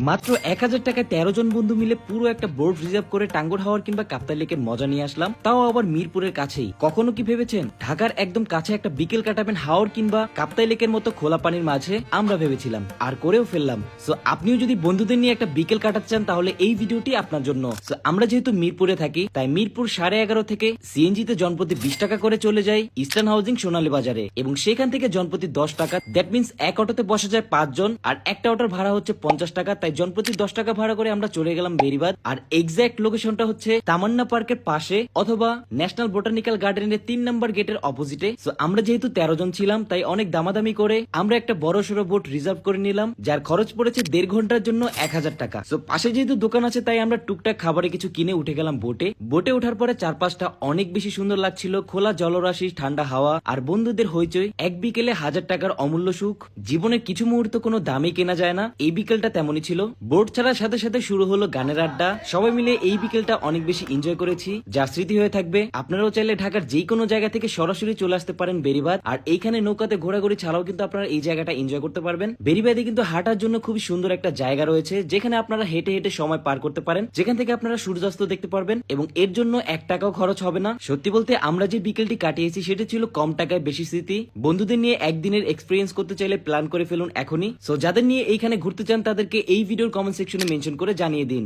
মাত্র এক হাজার টাকায় তেরো জন বন্ধু মিলে পুরো একটা বোর্ড রিজার্ভ করে টাঙ্গুর হাওয়ার কিংবা কাপ্তাই লেকের মজা নিয়ে আসলাম। তাও আবার মিরপুরের কাছেই। কখনো কি ভেবেছেন? ঢাকার একদম কাছে একটা বিকেল কাটাবেন হাওর কিংবা কাপ্তাই লেকের মতো খোলা পানির মাঝে আমরা ভেবেছিলাম। আর করেও ফেললাম। সো আপনিও যদি বন্ধুদের নিয়ে একটা বিকেল কাটাতে চান তাহলে এই ভিডিওটি আপনার জন্য। So, আমরা যেহেতু মিরপুরে থাকি তাই মিরপুর সাড়ে এগারো থেকে সিএনজি তে জনপ্রতি বিশ টাকা করে চলে যায় ইস্টার্ন হাউজিং সোনালী বাজারে। এবং সেখান থেকে জনপ্রতি দশ টাকা দ্যাট মিন্স এক অটোতে বসা যায় পাঁচজন আর একটা অটোর ভাড়া হচ্ছে পঞ্চাশ টাকা তাই জনপ্রতি দশ টাকা ভাড়া করে আমরা চলে গেলাম বেরিবাদ। আর এক্সাক্ট লোকেশনটা হচ্ছে তামান্না পার্কের পাশে অথবা ন্যাশনাল বোটানিক্যাল গার্ডেনের তিন নম্বর গেটের অপোজিটে সো আমরা যেহেতু তেরো জন ছিলাম, তাই অনেক দামাদামি করে আমরা একটা বড় সড়ো বোট রিজার্ভ করে নিলাম, যার খরচ পড়েছে দেড় ঘণ্টার জন্য এক হাজার টাকা। সো পাশে যেহেতু দোকান আছে, তাই আমরা টুকটাক খাবারে কিছু কিনে উঠে গেলাম বোটে বোটে ওঠার পরে চারপাশটা অনেক বেশি সুন্দর লাগছিল, খোলা জলরাশি, ঠান্ডা হাওয়া আর বন্ধুদের হইচই। এক বিকেলে হাজার টাকার অমূল্য সুখ। জীবনের কিছু মুহূর্ত কোনো দামে কেনা যায় না, এই বিকেলটা তেমনই ছিল। বোট ছাড়ার সাথে সাথে শুরু হলো গানের আড্ডা। সবাই মিলে এই বিকেলটা অনেক বেশি এনজয় করেছি। যা স্মৃতি হয়ে থাকবে। আপনারাও চাইলে ঢাকার যে কোনো জায়গা থেকে সরাসরি চলে আসতে পারেন বেরিবাদ। আর এইখানে নৌকাতে ঘোরাঘুরি ছাড়াও কিন্তু আপনারা এই জায়গাটা এনজয় করতে পারবেন। বেরিবাদে কিন্তু হাঁটার জন্য খুবই সুন্দর একটা জায়গা রয়েছে, যেখানে আপনারা হেঁটে হেঁটে সময় পার করতে পারেন। যেখান থেকে আপনারা সূর্যাস্ত দেখতে পারবেন এবং এর জন্য এক টাকাও খরচ হবে না। সত্যি বলতে, আমরা যে বিকেলটি কাটিয়েছি, সেটা ছিল কম টাকায় বেশি স্মৃতি। বন্ধুদের নিয়ে একদিনের এক্সপিরিয়েন্স করতে চাইলে প্ল্যান করে ফেলুন এখনই। সো যাদের নিয়ে এইখানে ঘুরতে চান, তাদেরকে এই ভিডিওর কমেন্ট সেকশনে মেনশন করে জানিয়ে দিন।